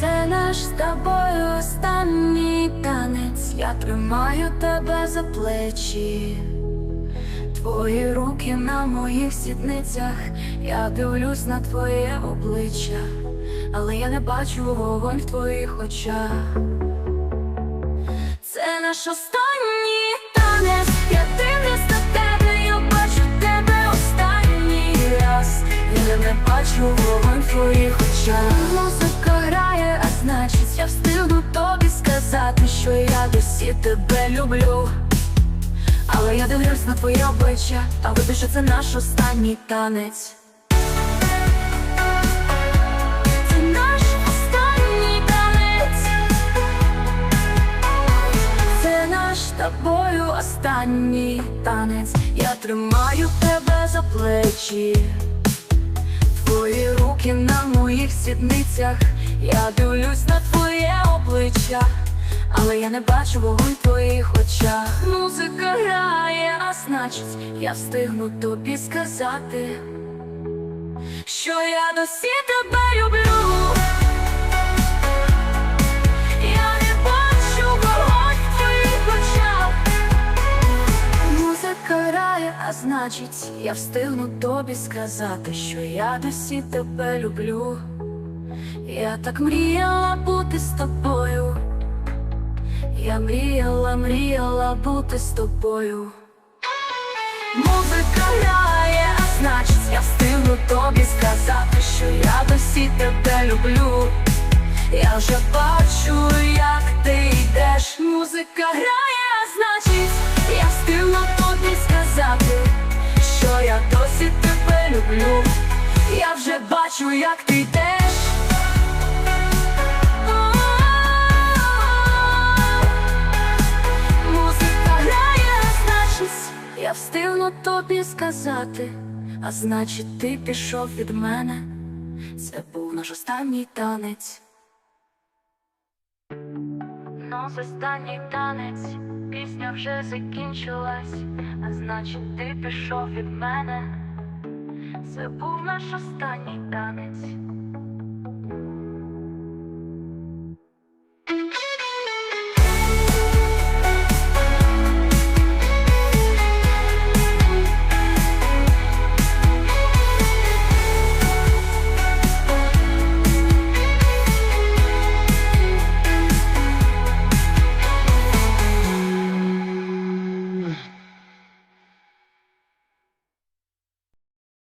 Це наш з тобою останній танець. Я тримаю тебе за плечі. Твої руки на моїх сідницях, я дивлюсь на твоє обличчя, але я не бачу вогонь в твоїх очах. Це наш останній танець, я дивлюсь на тебе, я бачу тебе останній раз. Я не бачу вогонь в твоїх очах. Грає, а значить, я встигну тобі сказати, що я досі тебе люблю. Але я дивлюсь на твоє обличчя, а вибір, що це наш останній танець. Це наш останній танець. Це наш тобою останній танець. Я тримаю тебе за плечі. Твої руки на моїх сідницях. Я дивлюсь на твоє обличчя. Але я не бачу вогонь в твоїх очах. Музика грає, а значить, я встигну тобі сказати, що я досі тебе люблю. А значить, я встигну тобі сказати, що я досі тебе люблю. Я так мріяла бути з тобою. Я мріяла, мріяла бути з тобою. Музика грає, а значить, я встигну тобі сказати, що я досі тебе люблю. Я вже бачу, як ти йдеш. Музика грає, а значить, я встигну тобі сказати, що я досі тебе люблю. Я вже бачу, як ти йдеш. Встигну тобі сказати, а значить, ти пішов від мене. Це був наш останній танець. Наш останній танець, пісня вже закінчилась, а значить, ти пішов від мене. Це був наш останній танець.